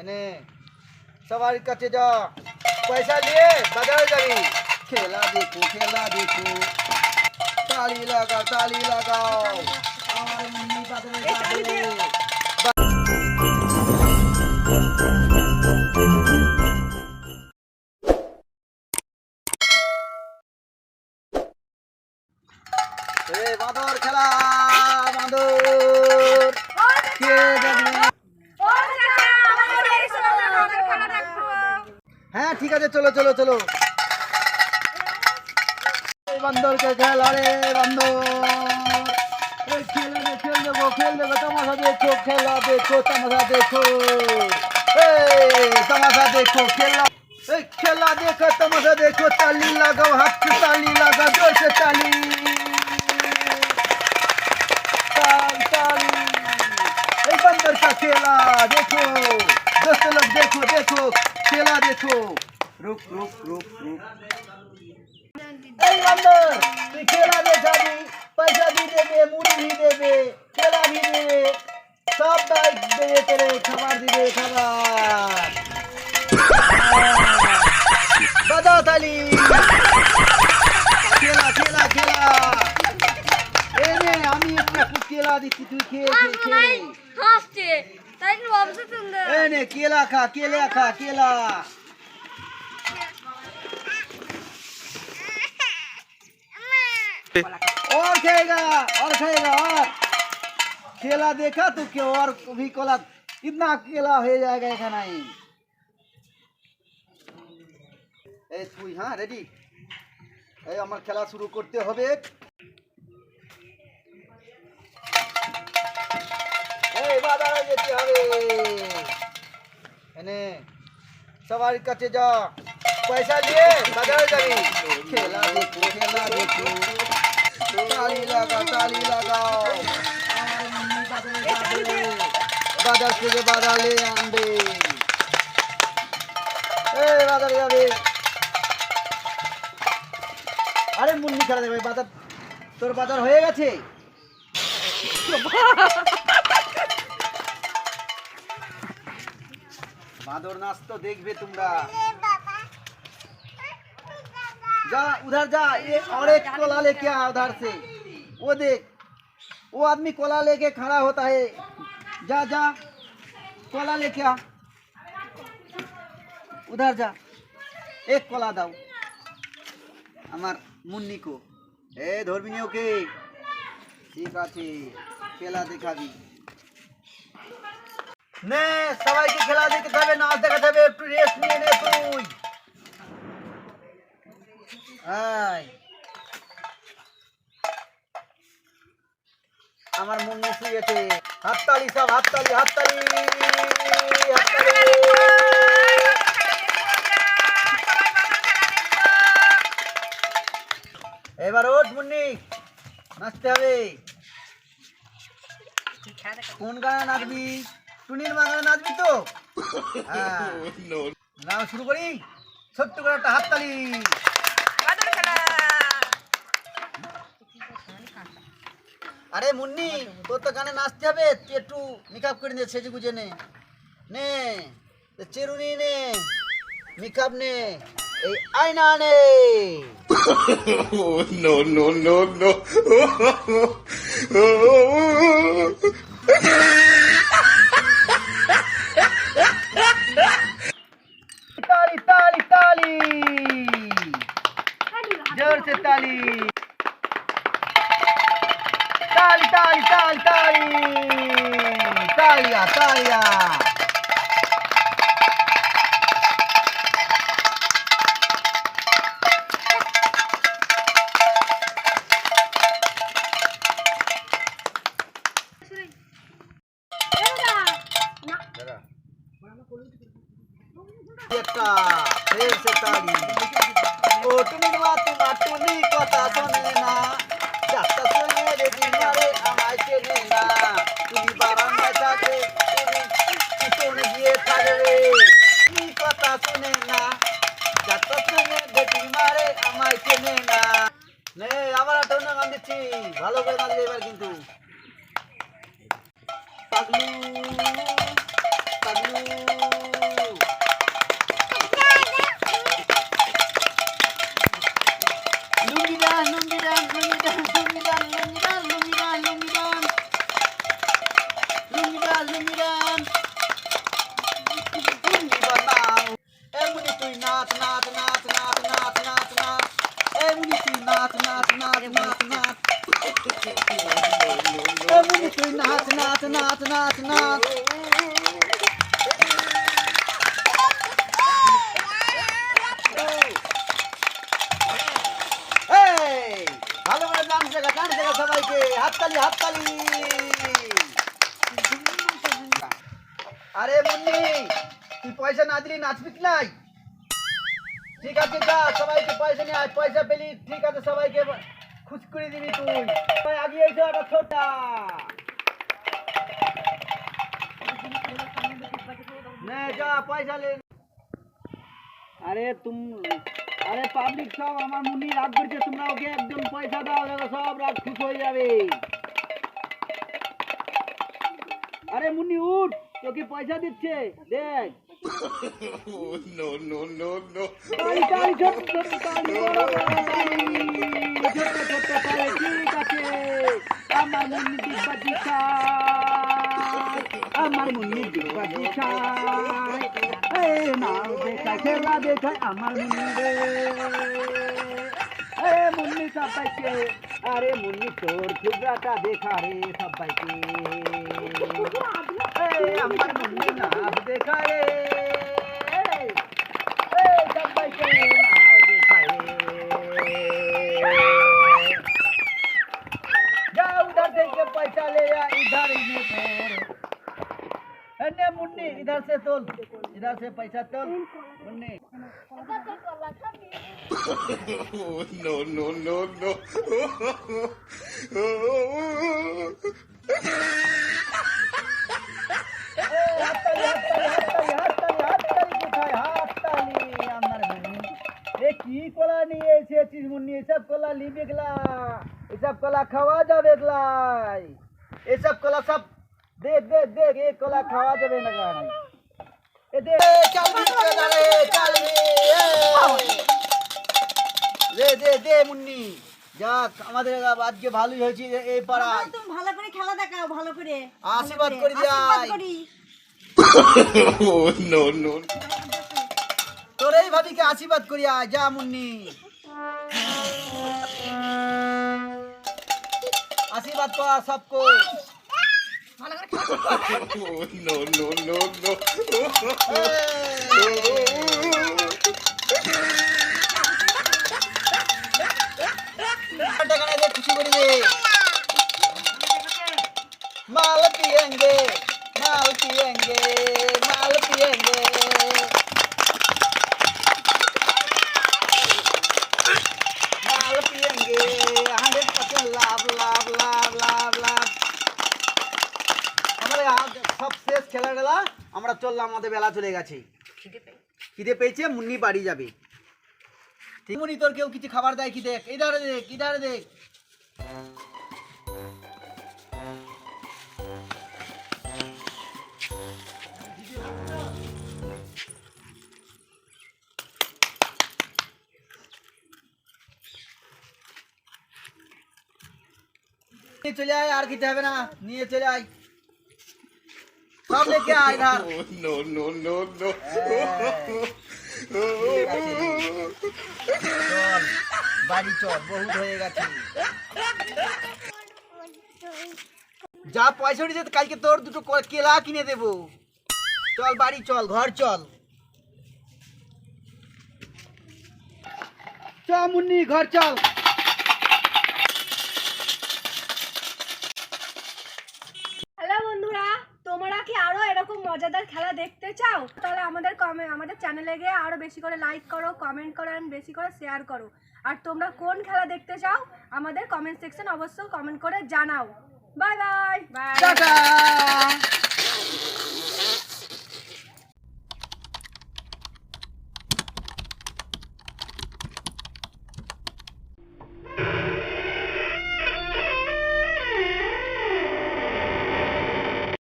এনে সবার কাছে যা। পয়সা নিয়ে বাজারে যাবি। খেলা দেখো খেলা দেখো। তালি লাগাও তালি লাগাও। আমার মুন্নি বাজারে যাবে। বাঁদর খেলা বাঁদর কে যাবে হ্যাঁ ঠিক আছে, চলো চলো চলো। খেলা বান্দর। খেল খেল খেলা দেখো তামাশা দেখো। দেখো, খেলা খেলা দেখো দেখো এই খেলা দেখো লোক দেখো দেখো, খেলা দেখো। রুক রুক রুক রুক এই বান্দর তুই খেলা বেচাবি পয়সা ভি দেবে মুড়ি ভি দেবে খেলা ভি দেবে সব বাইক দেবে তোরে খাবার দিবে খাবার বাজাও তালি খেলা খেলা খেলা এনে আমি একটু কেলা দিচ্ছি তুই খেয়ে খেয়ে হাসছে তাই ভাবছ সুন্দর এনে কেলা খা কেলা খা কেলা। और खाएगा और खाएगा और केला देखा तो क्यों और भी कोला इतना केला हो जाएगा खाना ही এই তুই হ্যাঁ রেডি এই আমার খেলা শুরু করতে হবে এই বাজারে যেতে হবে এনে সবার কাছে যা পয়সা নিয়ে বাজারে যাবি খেলা দেখো খেলা দেখো যাবে। যাবে। আরে, মুন্নি খেলা দেবে বাজার, তোর বাজার হয়ে গেছে? বাঁদর নাচ তো দেখবে তোমরা। जा, उधर जा। ये और एक कोला लेके आ उधर से। वो देख, वो आदमी कोला लेके खड़ा होता है। जा जा। कोला लेके आ। उधर जा। एक कोला दाओ। আমার মুন্নিকো এ ধরবি নি ওকে ঠিক আছে খেলা দেখাবি নে সবাইকে খেলা দেখে দেবে নাচ দেখা দেবে একটু রেস্ট নিয়ে নে আয় আমার মুন্নি শুয়েছে হাততালি সব হাততালি হাততালি হাততালি। এবার ওঠ মুন্নি নাচতে হবে। কোন গানে নাচবি? টুনির মা গানে নাচবি তো? হ্যাঁ। না শুরু করি। ছোট্ট করে একটা হাততালি। আরে মুন্নি তোর তো গানে নাচতে হবে তুই একটু মেকআপ করে নে সেজে গুজে নে নে চেরুনি নে মেকআপ নে এই আয়না নে। No no no no. তালি তালি তালি জোর সে তালি। tali, tali, tali. Taglia, taglia. Eta, ez eta li. Otu nik batu, batu nik batu, নাচ নাচ ভালো দেখা সবাইকে। হাততালি হাততালি। আরে তুই পয়সা না দিলি ঠিক আছে সবাইকে পয়সা পয়সা পেলি, ঠিক আছে, সবাইকে খুশ করে দিবি তুই। আগিয়ে ছোটা যা পয়সা লে। আরে তুম আরে পাবলিক সব আমার মুন্নি রাগ করছে তোমরা ওকে একদম পয়সা দাও দেখো সব রাগ খুশ হয়ে যাবে। আরে মুন্নি উঠ তোকে পয়সা দিচ্ছে? দেখ। No, no, আমার মুন্নি দিব্বাজি খায় আমার মুন্নি দিব্বাজি খায় এ নাও দেখায় খেলা দেখায় আমার মুন্নি রে এ মুন্নি সবাইকে আরে মুন্নি তোর থুবরাটা দেখা রে। সবাইকে আমার মুন্নি নাচ দেখা সবাইকে मुन्नी इधर से तोल इधर से पैसा तोल Munni no no no no, খাওয়া যাবে না গান এ দে চল দিতে দাঁড়ে চল রে দে দে মুন্নি। যাক আমাদের আজকে ভালোই হয়েছে এই পাড়ায়। তুমি ভালো করে খেলা দেখাও ভালো করে। আশীর্বাদ করে. তোর এই ভাবিকে আশীর্বাদ করি আয় যা মুন্নি। আশীর্বাদ কর সবকো Oh, no, no, no, no. টাকা দে খুশি করে দে মাল পিয়েঙ্গে খেলা টেলা আমরা চললাম আমাদের বেলা চলে গেছে। খিদে পেয়েছে। মুন্নি বাড়ি যাবে। ঠিক মুন্নি তোর কেউ কিছু খাবার দেয় কি দেখ? ইধারে দেখ ইধারে দেখ। চলে আয় আর খেতে হবে না। নিয়ে চলে আয়। আয় ধার Oh, no, no, no, no. চল বাড়ি চল বহুত হয়ে গেছে যা পয়সা উঠেছে কালকে তোর দুটো কেলা কিনে দেবো চল বাড়ি চল ঘর চল চ মুন্নি ঘর চল হ্যালো বন্ধুরা তোমরা কি আরও এরকম মজাদার খেলা দেখতে চাও তাহলে আমাদের কমে আমাদের চ্যানেলে গিয়ে আরও বেশি করে লাইক করো কমেন্ট করো অ্যান্ড বেশি করে শেয়ার করো। আর তোমরা কোন খেলা দেখতে চাও আমাদের কমেন্ট সেকশন অবশ্যই কমেন্ট করে জানাও। Bye bye bye